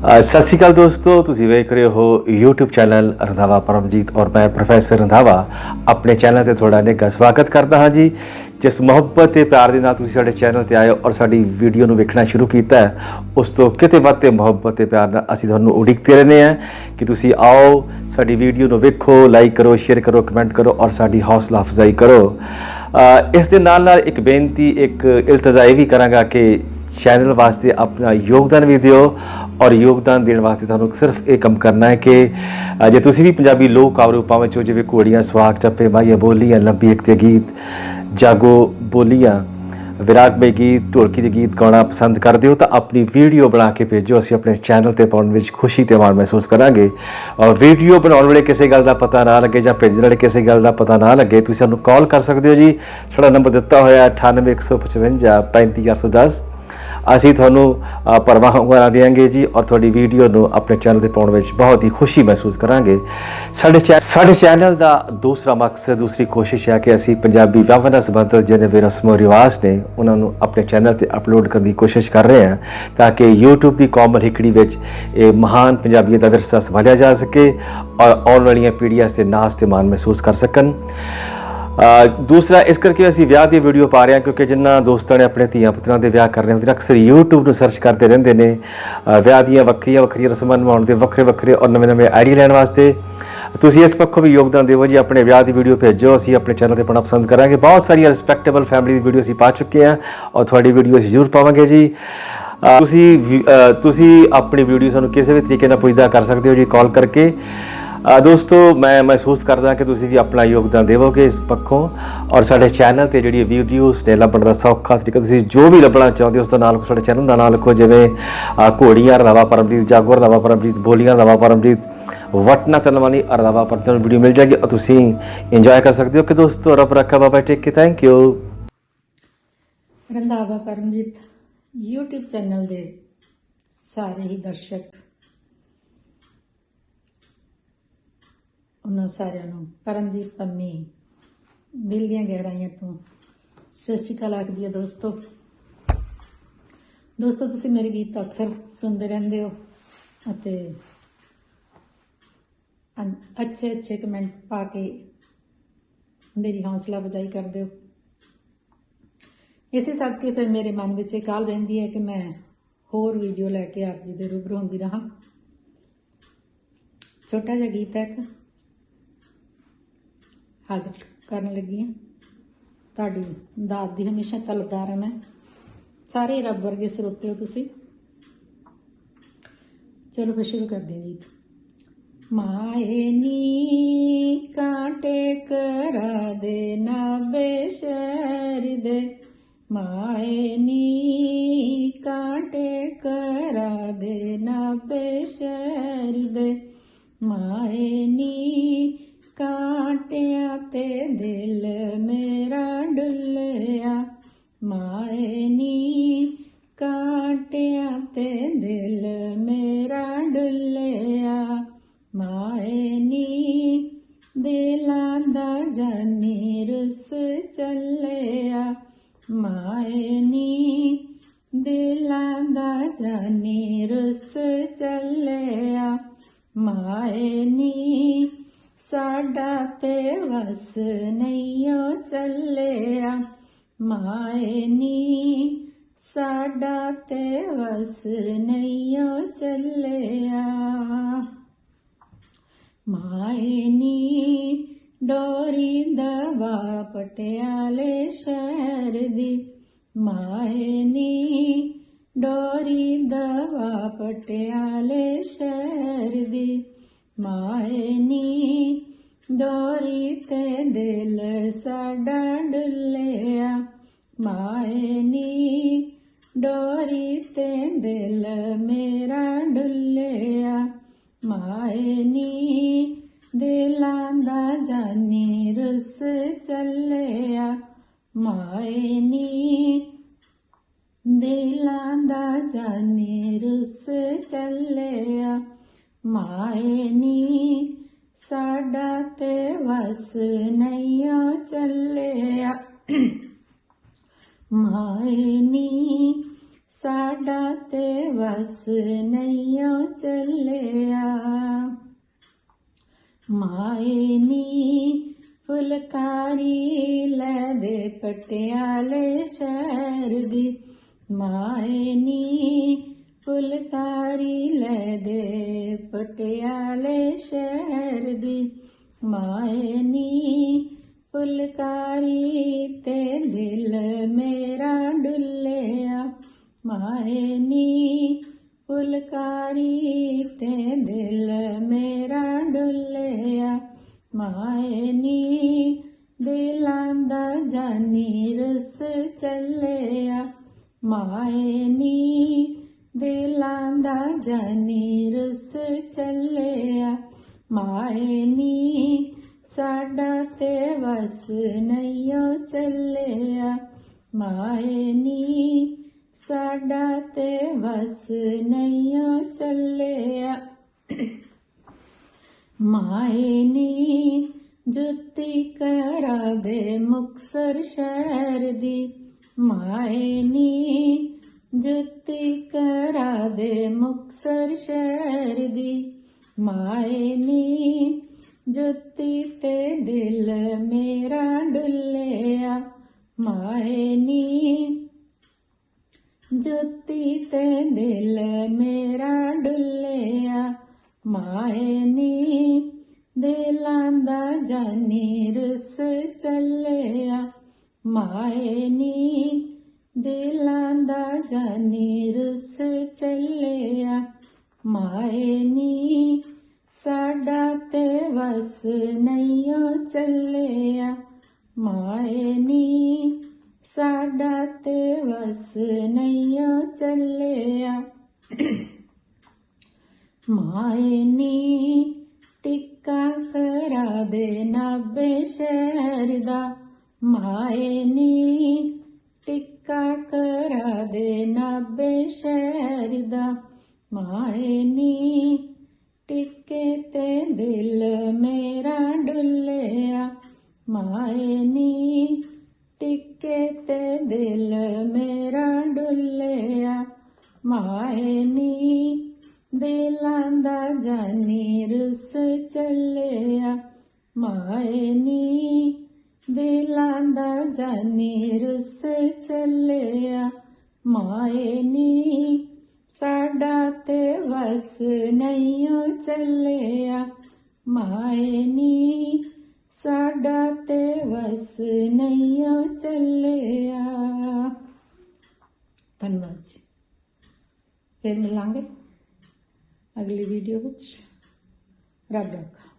ਸਤਿ ਸ਼੍ਰੀ ਅਕਾਲ ਦੋਸਤੋ, ਤੁਸੀਂ ਵੇਖ ਰਹੇ ਹੋ YouTube ਚੈਨਲ ਰੰਧਾਵਾ ਪਰਮਜੀਤ ਔਰ ਮੈਂ ਪ੍ਰੋਫੈਸਰ ਰੰਧਾਵਾ ਆਪਣੇ ਚੈਨਲ ਤੇ ਤੁਹਾਡਾ ਨਿੱਘਾ ਸਵਾਗਤ ਕਰਦਾ ਹਾਂ ਜੀ। ਜਿਸ ਮੁਹੱਬਤ ਤੇ ਪਿਆਰ ਦੇ ਨਾਲ ਤੁਸੀਂ ਸਾਡੇ ਚੈਨਲ ਤੇ ਆਏ ਔਰ ਸਾਡੀ ਵੀਡੀਓ ਨੂੰ ਵੇਖਣਾ ਸ਼ੁਰੂ ਕੀਤਾ ਉਸ ਤੋਂ ਕਿਤੇ ਵੱਧ ਤੇ ਮੁਹੱਬਤ ਤੇ ਪਿਆਰ ਨਾਲ ਅਸੀਂ ਤੁਹਾਨੂੰ ਉਡੀਕਦੇ ਰਹਿੰਦੇ ਹਾਂ ਕਿ ਤੁਸੀਂ ਆਓ, ਸਾਡੀ ਵੀਡੀਓ ਨੂੰ ਵੇਖੋ ਲਾਈਕ ਕਰੋ ਸ਼ੇਅਰ ਕਰੋ ਕਮੈਂਟ ਕਰੋ ਔਰ ਸਾਡੀ ਹੌਸਲਾ ਅਫਜ਼ਾਈ ਕਰੋ। ਇਸ ਦੇ ਨਾਲ ਨਾਲ ਇੱਕ ਬੇਨਤੀ, ਇੱਕ ਇਲਤਜ਼ਾ ਇਹ ਵੀ ਕਰਾਂਗਾ ਕਿ ਚੈਨਲ ਵਾਸਤੇ ਆਪਣਾ ਯੋਗਦਾਨ ਵੀ ਦਿਓ ਔਰ ਯੋਗਦਾਨ ਦੇਣ ਵਾਸਤੇ ਤੁਹਾਨੂੰ ਸਿਰਫ ਇਹ ਕੰਮ ਕਰਨਾ ਹੈ ਕਿ ਜੇ ਤੁਸੀਂ ਵੀ ਪੰਜਾਬੀ ਲੋਕ ਆਵਰੂ ਵਿੱਚ ਹੋ ਜਿਵੇਂ ਘੋੜੀਆਂ ਸੁਹਾਗ ਚੱਪੇ ਮਾਈਆਂ ਬੋਲੀਆਂ, ਲੰਬੀ ਇੱਕ ਤੇ ਗੀਤ, ਜਾਗੋ, ਬੋਲੀਆਂ ਵਿਰਾਗ ਮੇ ਗੀਤ, ਢੋਲਕੀ ਦੇ ਗੀਤ ਗਾਉਣਾ ਪਸੰਦ ਕਰਦੇ ਹੋ ਤਾਂ ਆਪਣੀ ਵੀਡੀਓ ਬਣਾ ਕੇ ਭੇਜੋ। ਅਸੀਂ ਆਪਣੇ ਚੈਨਲ ਤੇ ਪਾਉਣ ਵਿੱਚ ਖੁਸ਼ੀ ਤੇ ਮਾਣ ਮਹਿਸੂਸ ਕਰਾਂਗੇ। ਔਰ ਵੀਡੀਓ ਬਣਾਉਣ ਵੇਲੇ ਕਿਸੇ ਗੱਲ ਦਾ ਪਤਾ ਨਾ ਲੱਗੇ ਜਾਂ ਭੇਜਣ ਵੇਲੇ ਕਿਸੇ ਗੱਲ ਦਾ ਪਤਾ ਨਾ ਲੱਗੇ, ਤੁਸੀਂ ਸਾਨੂੰ ਕਾਲ ਕਰ ਸਕਦੇ ਹੋ ਜੀ। ਸਾਡਾ ਨੰਬਰ ਦਿੱਤਾ ਹੋਇਆ ਹੈ 98155 35810 ਅਸੀਂ ਤੁਹਾਨੂੰ ਅ, ਪਰਵਾਹ ਕਰਾ ਦੇਵਾਂਗੇ ਜੀ ਔਰ ਤੁਹਾਡੀ ਵੀਡੀਓ ਨੂੰ ਆਪਣੇ ਚੈਨਲ ਤੇ ਪਾਉਣ ਵਿੱਚ ਬਹੁਤ ਹੀ ਖੁਸ਼ੀ ਮਹਿਸੂਸ ਕਰਾਂਗੇ। ਸਾਡੇ ਚੈ- ਸਾਡੇ ਚੈਨਲ ਦਾ ਦੂਸਰਾ ਮਕਸਦ ਦੂਸਰੀ ਕੋਸ਼ਿਸ਼ ਹੈ ਕਿ ਅਸੀਂ ਪੰਜਾਬੀ ਵਿਆਹਾਂ ਨਾਲ ਸੰਬੰਧਿਤ ਜਿਹੜੇ ਵੀ ਰਸਮੋ ਰਿਵਾਜ ਨੇ ਉਹਨਾਂ ਨੂੰ ਆਪਣੇ ਚੈਨਲ ਤੇ ਅਪਲੋਡ ਕਰਨ ਦੀ ਕੋਸ਼ਿਸ਼ ਕਰ ਰਹੇ ਹਾਂ ਤਾਂ ਕਿ YouTube ਦੀ ਕੋਮਲ ਹਿੱਕੜੀ ਵਿੱਚ ਇਹ ਮਹਾਨ ਪੰਜਾਬੀਅਤ ਦਾ ਵਿਰਸਾ ਸੰਭਾਲਿਆ ਜਾ ਸਕੇ ਔਰ ਆਉਣ ਵਾਲੀਆਂ ਪੀੜ੍ਹੀਆਂ ਸੇ ਨਾਸ ਤੇ ਮਾਣ ਮਹਿਸੂਸ ਕਰ ਸਕਣ। ਦੂਸਰਾ, ਇਸ ਕਰਕੇ ਅਸੀਂ ਵਿਆਹ ਦੀ ਵੀਡੀਓ ਪਾ ਰਹੇ ਹਾਂ, ਕਿਉਂਕਿ ਜਿੰਨਾ ਦੋਸਤਾਂ ਨੇ ਆਪਣੇ ਧੀਆਂ ਪੁੱਤਰਾਂ ਦੇ ਵਿਆਹ ਕਰਨੇ ਹੁੰਦੇ ਨੇ, ਅਕਸਰ YouTube ਨੂੰ ਸਰਚ ਕਰਦੇ ਰਹਿੰਦੇ ਨੇ। ਵਿਆਹ ਦੀਆਂ ਵੱਖਰੀਆਂ ਵੱਖਰੀਆਂ ਰਸਮਾਂ ਨਿਭਾਉਣ ਦੇ ਵੱਖਰੇ ਵੱਖਰੇ ਔਰ ਨਵੇਂ ਨਵੇਂ ਆਈਡੀਆ ਲੈਣ ਵਾਸਤੇ। ਤੁਸੀਂ ਇਸ ਪੱਖੋਂ ਵੀ ਯੋਗਦਾਨ ਦਿਓ ਜੀ, ਆਪਣੇ ਵਿਆਹ ਦੀ ਵੀਡੀਓ ਭੇਜੋ। ਅਸੀਂ ਆਪਣੇ ਚੈਨਲ ਤੇ ਪਾਉਣਾ ਪਸੰਦ ਕਰਾਂਗੇ। ਬਹੁਤ ਸਾਰੀਆਂ ਰਿਸਪੈਕਟੇਬਲ ਫੈਮਿਲੀ ਦੀ ਵੀਡੀਓ ਅਸੀਂ ਪਾ ਚੁੱਕੇ ਹਾਂ ਔਰ ਤੁਹਾਡੀ ਵੀਡੀਓ ਅਸੀਂ ਜ਼ਰੂਰ ਪਾਵਾਂਗੇ ਜੀ। ਤੁਸੀਂ ਵੀ- ਤੁਸੀਂ ਆਪਣੀ ਵੀਡੀਓ ਸਾਨੂੰ ਕਿਸੇ ਵੀ ਤਰੀਕੇ ਨਾਲ ਪੁੱਛਦਾ ਕਰ ਸਕਦੇ ਹੋ ਜੀ ਕਾਲ ਕਰਕੇ। ਦੋਸਤੋ, ਮੈਂ ਮਹਿਸੂਸ ਕਰਦਾ ਕਿ ਤੁਸੀਂ ਵੀ ਆਪਣਾ ਯੋਗਦਾਨ ਦੇਵੋਗੇ ਇਸ ਪੱਖੋਂ ਔਰ ਸਾਡੇ ਚੈਨਲ ਤੇ ਜਿਹੜੀ ਵੀਡੀਓਜ਼ ਨੇ ਲੱਭਣ ਦਾ ਸੌਖਾ ਤਰੀਕਾ ਤੁਸੀਂ ਜੋ ਵੀ ਲੱਭਣਾ ਚਾਹੁੰਦੇ ਹੋ, ਉਸ ਦਾ ਨਾਲ ਸਾਡੇ ਚੈਨਲ ਦਾ ਨਾਮ ਲਿਖੋ, ਜਿਵੇਂ ਘੋੜੀਆਂ, ਰਵਾਵਾ ਪਰਮਜੀਤ ਜਾਗੋਰ, ਰਵਾਵਾ ਪਰਮਜੀਤ ਬੋਲੀਆਂ, ਰਵਾਵਾ ਪਰਮਜੀਤ ਵਟਨਾ ਸਲਮਾਨੀ ਰਵਾਵਾ ਪਰਮਜੀਤ ਤੁਹਾਨੂੰ ਵੀਡੀਓ ਮਿਲ ਜਾਏਗੀ ਤੁਸੀਂ ਇੰਜੋਏ ਕਰ ਸਕਦੇ ਹੋ ਕਿ ਦੋਸਤੋ, ਰੱਬ ਰੱਖਾ ਬਾਬਾ take care thank you Randhawa Paramjit YouTube channel ਦੇ ਸਾਰੇ ਹੀ ਦਰਸ਼ਕ ਉਹਨਾਂ ਸਾਰਿਆਂ ਨੂੰ, ਪਰਮਜੀਤ, ਪੰਮੀ, ਦਿਲ ਦੀਆਂ ਗਹਿਰਾਈਆਂ ਤੋਂ। ਸਤਿ ਸ਼੍ਰੀ ਅਕਾਲ ਆਖਦੀ ਹੈ ਦੋਸਤੋ। ਦੋਸਤੋ, ਤੁਸੀਂ ਮੇਰੇ ਗੀਤ ਅਕਸਰ ਸੁਣਦੇ ਰਹਿੰਦੇ ਹੋ ਅਤੇ ਅੱਛੇ ਅੱਛੇ ਕਮੈਂਟ ਪਾ ਕੇ ਮੇਰੀ ਹੌਸਲਾ ਅਫਜ਼ਾਈ ਕਰਦੇ ਹੋ। ਇਸੇ ਸਦਕੇ ਫਿਰ ਮੇਰੇ ਮਨ ਵਿੱਚ ਇਹ ਕਾਲ ਰਹਿੰਦੀ ਹੈ ਕਿ ਮੈਂ ਹੋਰ ਵੀਡੀਓ ਲੈ ਕੇ ਆਪ ਜੀ ਦੇ ਰੂਬਰੂ ਹੁੰਦੀ ਰਹਾ। ਛੋਟਾ ਜਿਹਾ ਗੀਤ ਹੈ ਇੱਕ। ਹਾਜ਼ਰ ਕਰਨ ਲੱਗੀ ਹਾਂ। ਤੁਹਾਡੀ ਦਾਤ ਦੀ ਹਮੇਸ਼ਾ ਤਲਬਦਾਰ ਹਾਂ ਮੈਂ। ਸਾਰੇ ਰੱਬ ਵਰਗੇ ਸਰੋਤੇ ਹੋ ਤੁਸੀਂ। ਚਲੋ ਫਿਰ ਸ਼ੁਰੂ ਕਰਦੇ ਹਾਂ ਗੀਤ। ਮਾਏ ਨੀ ਕਾਂਟੇ ਕਰਾ ਦੇ ਨਾ ਬੇਸ਼ਰ ਦੇ। ਮਾਏ ਨੀ ਕਾਂਟੇ ਕਰਾ ਦੇ ਨਾ ਬੇਸ਼ਰ ਦੇ। ਮਾਏ ਨੀ ਕਾ ਕਾਂਟਿਆਂ ਤੇ ਦਿਲ ਮੇਰਾ ਡੁੱਲਿਆ, ਮਾਏ ਨੀ ਕਾਂਟਿਆਂ ਤੇ ਦਿਲ ਮੇਰਾ ਡੁੱਲਿਆ, ਮਾਏ ਨੀ ਦਿਲਾਂ ਦਾ ਜਾਨੀ ਰੁੱਸ ਚੱਲਿਆ, ਮਾਏ ਨੀ ਦਿਲਾਂ ਦਾ ਜਾਨੀ ਰੁੱਸ ਚੱਲਿਆ, ਮਾਏ ਨੀ ਸਾਡਾ ਤੇ ਵਸ ਨਹੀਂਓ ਚੱਲਿਆ, ਮਾਏ ਨੀ। ਸਾਡਾ ਤੇ ਵਸ ਨਹੀਂਓ ਚੱਲਿਆ, ਮਾਏ ਨੀ। ਡੋਰੀ ਦਵਾ ਪਟਿਆਲੇ ਸ਼ਹਿਰ ਦੀ, ਮਾਏ ਨੀ। ਡੋਰੀ ਦਵਾ ਪਟਿਆਲੇ ਸ਼ਹਿਰ ਦੀ। ਮਾਏ ਡੋਰੀ ਤੇ ਦਿਲ ਸਾਡਾ ਡੁੱਲਿਆ ਮਾਏ ਡੋਰੀ ਤੇ ਦਿਲ ਮੇਰਾ ਡੁੱਲਿਆ। ਮਾਏ ਦਿਲਾਂ ਦਾ ਜਾਨੀ ਰੁੱਸ ਚੱਲਿਆ। ਮਾਏ ਦਿਲਾਂ ਦਾ ਜਾਨੀ ਰੁੱਸ ਚੱਲਿਆ। ਮਾਏ ਨੀ, ਸਾਡਾ ਤੇ ਵਸ ਨਹੀਂਓ ਚੱਲਿਆ। ਮਾਏ ਨੀ, ਸਾਡਾ ਤੇ ਵਸ ਨਈਓ ਚੱਲਿਆ। ਮਾਏ ਨੀ, ਫੁਲਕਾਰੀ ਲੈ ਦੇ ਪਟਿਆਲੇ ਸ਼ਹਿਰ ਦੀ। ਮਾਏ ਨੀ ਫੁਲਕਾਰੀ ਲੈ ਦੇ ਪਟਿਆਲੇ ਸ਼ਹਿਰ ਦੀ ਮਾਏ ਨੀ। ਫੁਲਕਾਰੀ ਤੇ ਦਿਲ ਮੇਰਾ ਡੁੱਲਿਆ। ਮਾਏ ਨੀ। ਫੁਲਕਾਰੀ ਤੇ ਦਿਲ ਮੇਰਾ ਡੁੱਲਿਆ। ਮਾਏ ਨੀ। ਦਿਲਾਂ ਦਾ ਜਾਨੀ ਰਸ ਚੱਲਿਆ। ਮਾਏ ਨੀ। ਦਿਲਾਂ ਦਾ ਜਾਨੀ ਰਸ ਚੱਲਿਆ ਮਾਏ ਨੀ ਸਾਡਾ ਤੇ ਵਸ ਨਈਓ ਚੱਲਿਆ ਮਾਏ ਨੀ ਸਾਡਾ ਤੇ ਵਸ ਨਈਓ ਚੱਲਿਆ ਮਾਏ ਨੀ ਜੁੱਤੀ ਕਰਾ ਦੇ ਮੁਕਸਰ ਸ਼ਹਿਰ ਦੀ ਮਾਏ ਨੀ ਜੁੱਤੀ ਕਰਾ ਦੇ ਮੁਕਸਰ ਸ਼ਹਿਰ ਦੀ ਮਾਏ ਨੀ। ਜੁੱਤੀ ਤੇ ਦਿਲ ਮੇਰਾ ਡੁੱਲਿਆ, ਮਾਏ ਨੀ। ਜੁੱਤੀ ਤੇ ਦਿਲ ਮੇਰਾ ਡੁੱਲਿਆ, ਮਾਏ ਨੀ। ਦਿਲਾਂ ਦਾ ਜਾਨੀ ਰਸ ਚੱਲਿਆ, ਮਾਏ ਨੀ। ਦਿਲਾਂ ਦਾ ਜਾਨੀ ਰਸ ਚੱਲਿਆ। ਮਾਏ ਨੀ, ਸਾਡਾ ਤੇ ਵਸ ਨਈਓ ਚੱਲਿਆ। ਮਾਏ ਨੀ, ਸਾਡਾ ਤੇ ਵਸ ਨਈਓ ਚੱਲਿਆ। ਮਾਏ ਨੀ, ਟਿੱਕਾ ਕਰਾ ਦੇ ਨਾਬੇ ਸ਼ਹਿਰ ਦਾ। ਮਾਏ ਨੀ ਟਿੱਕਾ ਕਰਾ ਦੇ ਨਾਬੇ ਸ਼ਹਿਰ ਦਾ ਮਾਏ ਨੀ। ਟਿੱਕੇ ਤੇ ਦਿਲ ਮੇਰਾ ਡੁੱਲਿਆ, ਮਾਏ ਨੀ। ਟਿੱਕੇ ਤੇ ਦਿਲ ਮੇਰਾ ਡੁੱਲਿਆ, ਮਾਏ ਨੀ। ਦਿਲਾਂ ਦਾ ਜਾਨੀ ਰੁੱਸ ਚੱਲਿਆ, ਮਾਏ ਨੀ। ਦਿਲਾਂ ਦਾ ਜਾਨੀ ਰੁੱਸ ਚੱਲਿਆ ਮਾਏ ਨੀ ਸਾਡਾ ਤੇ ਵਸ ਨਹੀਂ ਚੱਲਿਆ ਮਾਏ ਨੀ ਸਾਡਾ ਤੇ ਵਸ ਨਹੀਂ ਚੱਲਿਆ ਧੰਨਵਾਦ ਜੀ ਫਿਰ ਮਿਲਾਂਗੇ ਅਗਲੀ ਵੀਡੀਓ ਵਿੱਚ ਰੱਬ ਰੱਖਾ